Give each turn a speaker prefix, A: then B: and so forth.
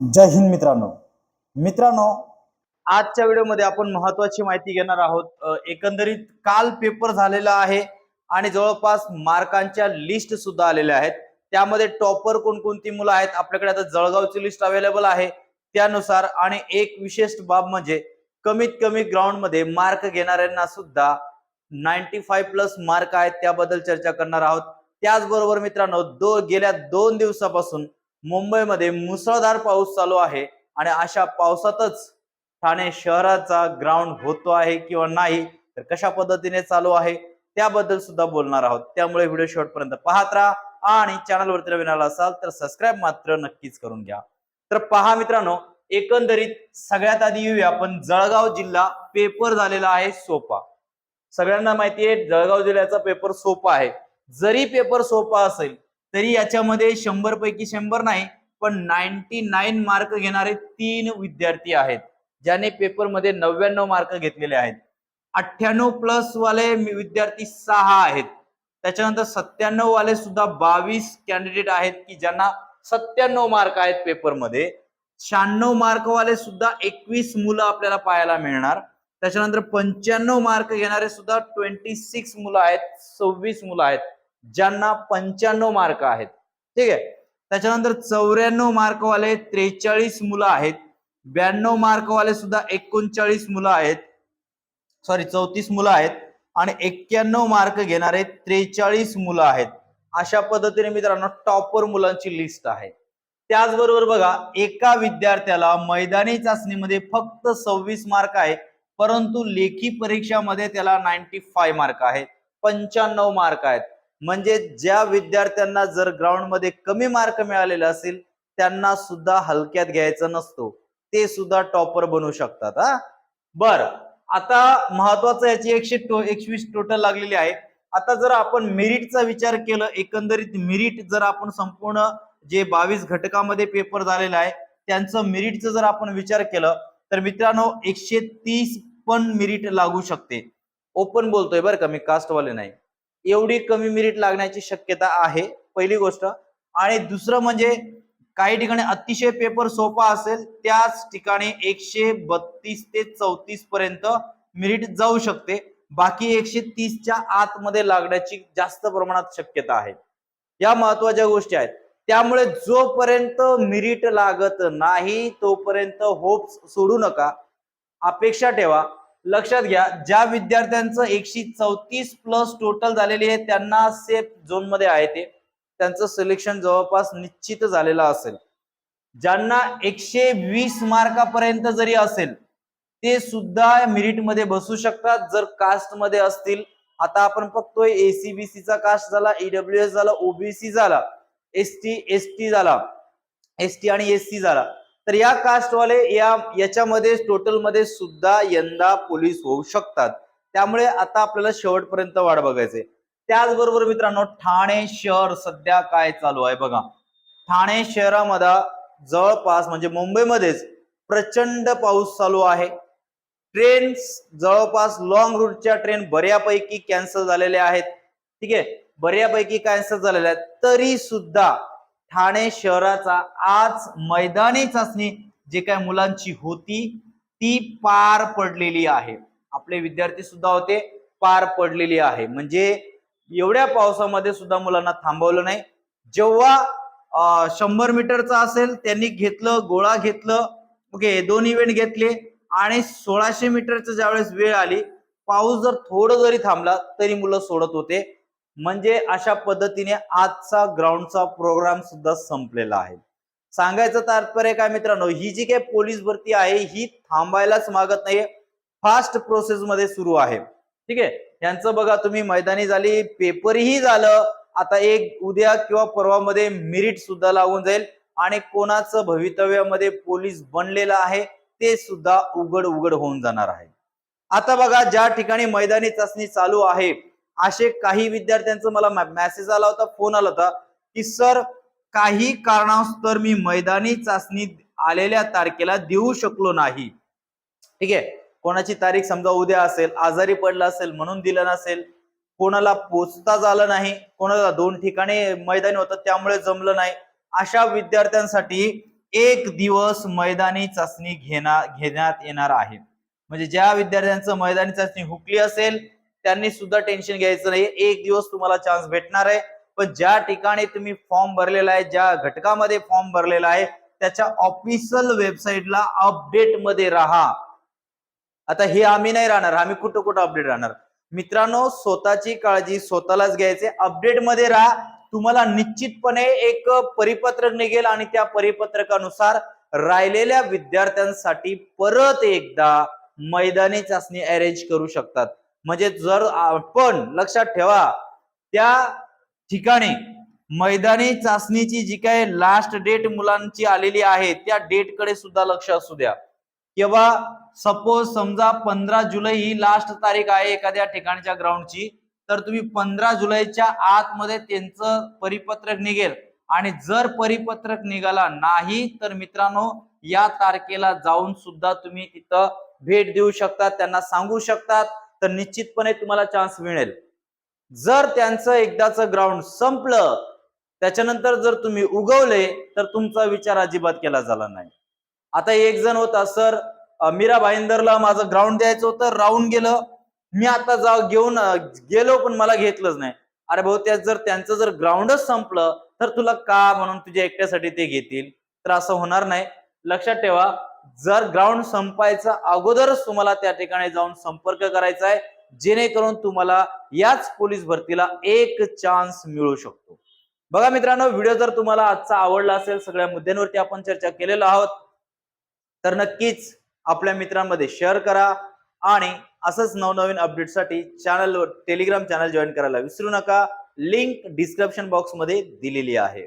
A: जय हिंद मित्रांनो. मित्रांनो आजच्या व्हिडिओमध्ये आपण महत्वाची माहिती घेणार आहोत. एकंदरीत काल पेपर झालेला आहे आणि जवळपास मार्कांच्या लिस्ट सुद्धा आलेल्या आहेत. त्यामध्ये टॉपर कोणकोणती मुलं आहेत? आपल्याकडे आता जळगावची लिस्ट अवेलेबल आहे. त्यानुसार आणि एक विशेष बाब म्हणजे कमीत कमी ग्राउंडमध्ये मार्क घेणाऱ्यांना सुद्धा नाईन्टी फाय प्लस मार्क आहेत. त्याबद्दल चर्चा करणार आहोत. त्याचबरोबर मित्रांनो दो गेल्या दोन दिवसापासून मुंबईमध्ये मुसळधार पाऊस चालू आहे आणि अशा पावसातच ठाणे शहराचा ग्राउंड होतो आहे किंवा नाही तर कशा पद्धतीने चालू आहे त्याबद्दल सुद्धा बोलणार आहोत. त्यामुळे व्हिडिओ शेवटपर्यंत पाहत राहा आणि चॅनलवरती नवीन आला असाल तर सबस्क्राईब मात्र नक्कीच करून घ्या. तर पहा मित्रांनो एकंदरीत सगळ्यात आधी येऊया आपण जळगाव जिल्हा. पेपर झालेला आहे सोपा. सगळ्यांना माहिती आहे जळगाव जिल्ह्याचा पेपर सोपा आहे. जरी पेपर सोपा असेल तरी याच्यामध्ये शंभर पैकी शंभर नाही पण नाईन्टी नाईन मार्क घेणारे तीन विद्यार्थी आहेत ज्याने पेपरमध्ये नव्याण्णव मार्क घेतलेले आहेत. अठ्ठ्याण्णव प्लस वाले विद्यार्थी सहा आहेत. त्याच्यानंतर सत्त्याण्णव वाले सुद्धा बावीस कॅन्डिडेट आहेत की ज्यांना सत्त्याण्णव मार्क आहेत पेपरमध्ये शहाण्णव मार्क वाले सुद्धा एकवीस मुलं आपल्याला पाहायला मिळणार. त्याच्यानंतर पंच्याण्णव मार्क घेणारे सुद्धा ट्वेंटी सिक्स मुलं आहेत सव्वीस मुलं आहेत. ज्यांना पंच्याण्णव मार्क आहेत. ठीक आहे? त्याच्यानंतर चौऱ्याण्णव मार्क वाले त्रेचाळीस मुलं आहेत. ब्याण्णव मार्क वाले सुद्धा एकोणचाळीस मुलं आहेत. सॉरी चौतीस मुलं आहेत. आणि एक्क्याण्णव मार्क घेणारे त्रेचाळीस मुलं आहेत. अशा पद्धतीने मित्रांनो टॉपर मुलांची लिस्ट आहे. त्याचबरोबर बघा एका विद्यार्थ्याला मैदानी चाचणीमध्ये फक्त सव्वीस मार्क आहे परंतु लेखी परीक्षामध्ये त्याला नाईन्टी फाय मार्क आहे. पंच्याण्णव मार्क आहेत. म्हणजे ज्या विद्यार्थ्यांना जर ग्राउंडमध्ये कमी मार्क मिळालेले असेल त्यांना सुद्धा हलक्यात घ्यायचं नसतो. ते सुद्धा टॉपर बनू शकतात हा? बर. आता महत्वाचं याची एकशे टो एकवीस टोटल लागलेली आहे. आता जर आपण मेरिटचा विचार केलं एकंदरीत मेरिट जर आपण संपूर्ण जे बावीस घटकामध्ये पेपर झालेला आहे त्यांचं मेरिटचं जर आपण विचार केलं तर मित्रांनो एकशे तीस पण मेरिट लागू शकते. ओपन बोलतोय बरं का मी कास्टवाले नाही. एवढी कमी मिरिट लागण्याची शक्यता आहे पहिली गोष्ट. आणि दुसरं म्हणजे काही ठिकाणी अतिशय पेपर सोपा असेल त्याच ठिकाणी एकशे बत्तीस ते चौतीस पर्यंत मिरिट जाऊ शकते. बाकी एकशे तीसच्या आतमध्ये लागण्याची जास्त प्रमाणात शक्यता आहे. या महत्त्वाच्या गोष्टी आहेत. त्यामुळे जोपर्यंत मिरिट लागत नाही तोपर्यंत होप्स सोडू नका. अपेक्षा ठेवा. लक्षात घ्या ज्या विद्यार्थ्यांचं एकशे चौतीस प्लस टोटल झालेली आहे त्यांना सेफ झोनमध्ये आहे ते. त्यांचं सिलेक्शन जवळपास निश्चित झालेलं असेल. ज्यांना एकशे वीस मार्कापर्यंत जरी असेल ते सुद्धा मिरिटमध्ये बसू शकतात. जर कास्टमध्ये असतील आता आपण बघतोय एसीबीसी चा कास्ट झाला ईडब्ल्यू एस झाला ओबीसी झाला एस टी एस टी झाला एस टी आणि एस सी झाला. तर या कास्टवाले या याच्यामध्ये टोटलमध्ये सुद्धा यंदा पोलीस होऊ शकतात. त्यामुळे आता आपल्याला शेवटपर्यंत वाट बघायचे त्याचबरोबर मित्रांनो ठाणे शहर सध्या काय चालू आहे बघा. ठाणे शहरामध्ये जवळपास म्हणजे मुंबईमध्येच प्रचंड पाऊस चालू आहे. ट्रेन जवळपास लॉंग रूटच्या ट्रेन बऱ्यापैकी कॅन्सल झालेल्या आहेत. ठीक आहे? बऱ्यापैकी कॅन्सल झालेल्या आहेत. तरी सुद्धा ठाणे शहराचा आज मैदानी चाचणी जे काय मुलांची होती ती पार पडलेली आहे. आपले विद्यार्थी सुद्धा होते पार पडलेली आहे. म्हणजे एवढ्या पावसामध्ये सुद्धा मुलांना थांबवलं नाही. जेव्हा शंभर मीटरचा असेल त्यांनी घेतलं गोळा घेतलं ओके दोन इव्हेंट घेतले आणि सोळाशे मीटरचं ज्यावेळेस वेळ आली पाऊस जर थोडं जरी थांबला तरी मुलं सोडत होते. म्हणजे अशा पद्धतीने आजचा ग्राउंडचा प्रोग्राम सुद्धा संपलेला आहे. सांगायचं तात्पर्य काय मित्रांनो ही जी काही पोलीस भरती आहे ही थांबायलाच मागत नाहीये. फास्ट प्रोसेस मध्ये सुरू आहे. ठीक आहे? यांचं बघा तुम्ही मैदानी झाली पेपरही झालं आता एक उद्या किंवा परवामध्ये मिरिट सुद्धा लागून जाईल. आणि कोणाचं भवितव्यामध्ये पोलीस बनलेलं आहे ते सुद्धा उघड उघड होऊन जाणार आहे. आता बघा ज्या ठिकाणी मैदानी चाचणी चालू आहे असे काही विद्यार्थ्यांचं मला मेसेज आला होता फोन आला होता की सर काही कारणास्तर मी मैदानी चाचणी आलेल्या तारखेला देऊ शकलो नाही. ठीक आहे? कोणाची तारीख समजा उद्या असेल आजारी पडला असेल म्हणून दिलं नसेल कोणाला पोचता झालं नाही कोणाला दोन ठिकाणी मैदानी होतं त्यामुळे जमलं नाही अशा विद्यार्थ्यांसाठी एक दिवस मैदानी चाचणी घेणार घेण्यात येणार आहे. म्हणजे ज्या विद्यार्थ्यांचं मैदानी चाचणी हुकली असेल त्यांनी सुद्धा टेन्शन घ्यायचं नाही एक दिवस तुम्हाला चान्स भेटणार आहे. पण ज्या ठिकाणी तुम्ही फॉर्म भरलेला आहे ज्या घटकामध्ये फॉर्म भरलेला आहे त्याच्या ऑफिशियल वेबसाईटला अपडेटमध्ये राहा. आता हे आम्ही नाही राहणार. आम्ही कुठं कुठं अपडेट राहणार? मित्रांनो स्वतःची काळजी स्वतःलाच घ्यायचे. अपडेटमध्ये राहा. तुम्हाला निश्चितपणे एक परिपत्रक निघेल आणि त्या परिपत्रकानुसार राहिलेल्या विद्यार्थ्यांसाठी परत एकदा मैदानी चाचणी अरेंज करू शकतात. म्हणजे जर आपण लक्षात ठेवा त्या ठिकाणी मैदानी चाचणीची जी काय लास्ट डेट मुलांची आलेली आहे त्या डेटकडे सुद्धा लक्ष असू द्या. किंवा सपोज समजा पंधरा जुलै ही लास्ट तारीख आहे एखाद्या ठिकाणच्या ग्राउंडची तर तुम्ही पंधरा जुलैच्या आतमध्ये त्यांचं परिपत्रक निघेल. आणि जर परिपत्रक निघाला नाही तर मित्रांनो या तारखेला जाऊन सुद्धा तुम्ही तिथं भेट देऊ शकतात त्यांना सांगू शकतात. तर निश्चितपणे तुम्हाला चान्स मिळेल. जर त्यांचं एकदाच ग्राउंड संपलं त्याच्यानंतर जर तुम्ही उगवले तर तुमचा विचार अजिबात केला झाला नाही. आता एक जण होता सर मीरा भाईंदरला माझं ग्राउंड द्यायचं होतं राहून गेलं. मी आता जा घेऊन गेलो पण मला घेतलंच नाही. अरे भाऊ त्या जर त्यांचं जर ग्राउंडच संपलं तर तुला का म्हणून तुझ्या एकट्यासाठी ते घेतील? तर असं होणार नाही. लक्षात ठेवा जर ग्राउंड संपायचा अगोदरच तुम्हाला त्या ठिकाणी जाऊन संपर्क करायचा आहे जेणेकरून तुम्हाला याच पोलीस भरतीला एक चान्स मिळू शकतो. बघा मित्रांनो व्हिडिओ जर तुम्हाला आजचा आवडला असेल सगळ्या मुद्द्यांवरती आपण चर्चा केलेलो आहोत तर नक्कीच आपल्या मित्रांमध्ये शेअर करा आणि असंच नवनवीन अपडेटसाठी चॅनलवर टेलिग्राम चॅनल जॉईन करायला विसरू नका. लिंक डिस्क्रिप्शन बॉक्समध्ये दिलेली आहे.